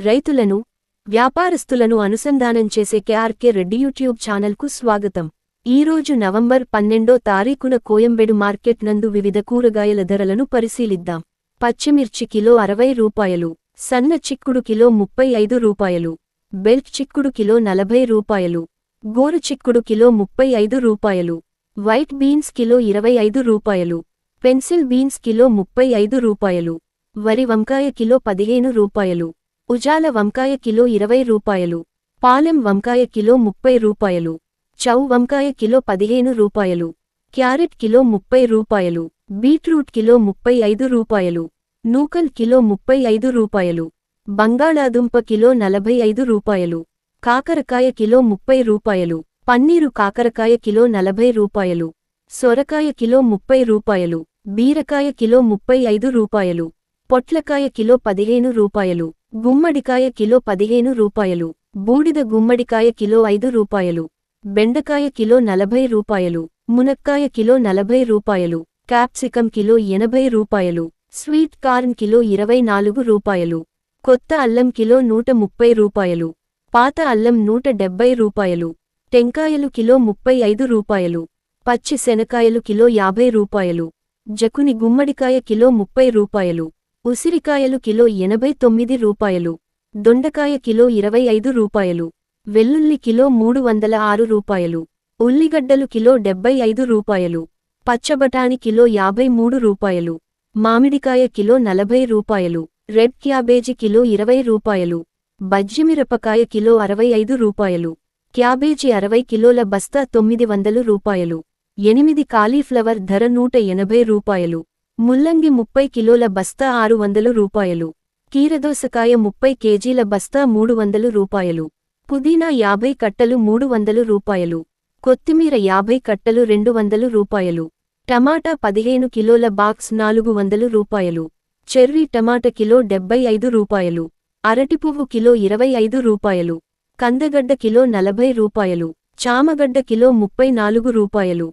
రైతులను వ్యాపారస్తులను అనుసంధానం చేసే కేఆర్కే రెడ్డి యూట్యూబ్ ఛానల్కు స్వాగతం. ఈరోజు నవంబర్ పన్నెండో తారీఖున కోయంబెడు మార్కెట్ నందు వివిధ కూరగాయల ధరలను పరిశీలిద్దాం. పచ్చిమిర్చి కిలో అరవై రూపాయలు సన్న చిక్కుడు కిలో ముప్పై ఐదు రూపాయలు బెల్ట్ చిక్కుడు కిలో నలభై రూపాయలు గోరు చిక్కుడు కిలో ముప్పై ఐదు రూపాయలు వైట్ బీన్స్ కిలో ఇరవై ఐదు రూపాయలు పెన్సిల్ బీన్స్ కిలో ముప్పై ఐదు రూపాయలు వరి వంకాయ కిలో పదిహేను రూపాయలు ఉజాల వంకాయ కిలో ఇరవై రూపాయలు. పాలెం వంకాయ కిలో ముప్పై రూపాయలు. చౌ వంకాయ కిలో పదిహేను రూపాయలు. క్యారెట్ కిలో ముప్పై రూపాయలు. బీట్రూట్ కిలో ముప్పై ఐదు రూపాయలు. నూకల్ కిలో ముప్పై ఐదు రూపాయలు. బంగాళాదుంప కిలో నలభై ఐదు రూపాయలు. కాకరకాయ కిలో ముప్పై రూపాయలు. పన్నీరు కాకరకాయ కిలో నలభై రూపాయలు. సొరకాయ కిలో ముప్పై రూపాయలు. బీరకాయ కిలో ముప్పై ఐదు రూపాయలు. పొట్లకాయ కిలో పదిహేను రూపాయలు గుమ్మడికాయ కిలో పదిహేను రూపాయలు బూడిద గుమ్మడికాయ కిలో ఐదు రూపాయలు బెండకాయ కిలో నలభై రూపాయలు మునక్కాయ కిలో నలభై రూపాయలు క్యాప్సికం కిలో ఎనభై రూపాయలు స్వీట్ కార్న్ కిలో ఇరవై నాలుగు రూపాయలు కొత్త అల్లం కిలో నూట ముప్పై రూపాయలు పాత అల్లం నూట డెబ్బై రూపాయలు టెంకాయలు కిలో ముప్పై ఐదు రూపాయలు పచ్చి శనకాయలు కిలో యాభై రూపాయలు జకుని గుమ్మడికాయ కిలో ముప్పై రూపాయలు ఉసిరికాయలు కిలో ఎనభై తొమ్మిది రూపాయలు. దొండకాయ కిలో ఇరవై ఐదు రూపాయలు. వెల్లుల్లి కిలో మూడు వందల ఆరు రూపాయలు. ఉల్లిగడ్డలు కిలో డెబ్బై ఐదు రూపాయలు. పచ్చబటాని కిలో యాభై మూడు రూపాయలు. మామిడికాయ కిలో నలభై రూపాయలు. రెడ్ క్యాబేజీ కిలో ఇరవై రూపాయలు. బజ్జిమిరపకాయ కిలో అరవై ఐదు రూపాయలు. క్యాబేజీ అరవై కిలోల బస్తా తొమ్మిది వందలు రూపాయలు. ఎనిమిది కాలీఫ్లవర్ ధర నూట ఎనభై రూపాయలు. ముల్లంగి ముప్పై కిలోల బస్తా ఆరు వందలు రూపాయలు. కీరదోసకాయ ముప్పై కేజీల బస్తా మూడు వందలు రూపాయలు. పుదీనా యాభై కట్టలు మూడు వందలు రూపాయలు. కొత్తిమీర యాభై కట్టలు రెండు వందలు రూపాయలు. టమాటా పదిహేను కిలోల బాక్స్ నాలుగు వందలు రూపాయలు. చెర్రీ టమాటా కిలో డెబ్బై ఐదు రూపాయలు. అరటిపువ్వు కిలో ఇరవై ఐదు రూపాయలు. కందగడ్డ కిలో నలభై రూపాయలు. చామగడ్డ కిలో ముప్పై నాలుగు రూపాయలు.